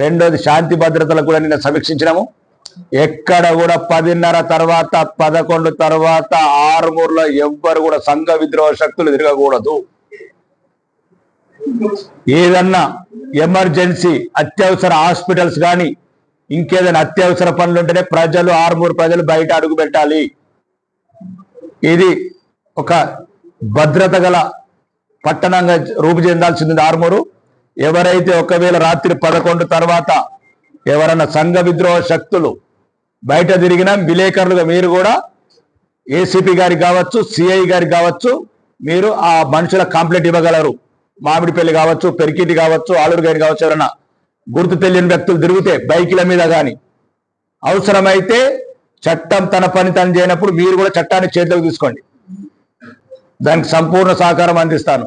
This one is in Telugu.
రెండోది శాంతి భద్రతలకు కూడా నిన్న సమీక్షించినాము. ఎక్కడ కూడా పదిన్నర తర్వాత పదకొండు తర్వాత ఆరుమూరులో ఎవ్వరు కూడా సంఘ విద్రోహ శక్తులు తిరగకూడదు ఏదన్నా ఎమర్జెన్సీ అత్యవసర హాస్పిటల్స్ కానీ ఇంకేదైనా అత్యవసర పనులు ఉంటేనే ప్రజలు ఆరుమూరు ప్రజలు బయట అడుగు పెట్టాలి. ఇది ఒక భద్రత గల పట్టణంగా రూపు చెందాల్సింది ఆరుమూరు. ఎవరైతే ఒకవేళ రాత్రి పదకొండు తర్వాత ఎవరైనా సంఘ విద్రోహ శక్తులు బయట తిరిగినా విలేకరులుగా మీరు కూడా ఏసీపీ గారికి కావచ్చు సిఐ గారికి కావచ్చు మీరు ఆ మనుషుల కంప్లైంట్ ఇవ్వగలరు. మామిడిపల్లి కావచ్చు పెరికిటి కావచ్చు ఆలూరు గారి కావచ్చు ఎవరైనా గుర్తు తెలియని వ్యక్తులు తిరిగితే బైకుల మీద కానీ అవసరమైతే చట్టం తన పని తను చేయనప్పుడు మీరు కూడా చట్టాన్ని చేతిలోకి తీసుకోండి. దానికి సంపూర్ణ సహకారం అందిస్తాను.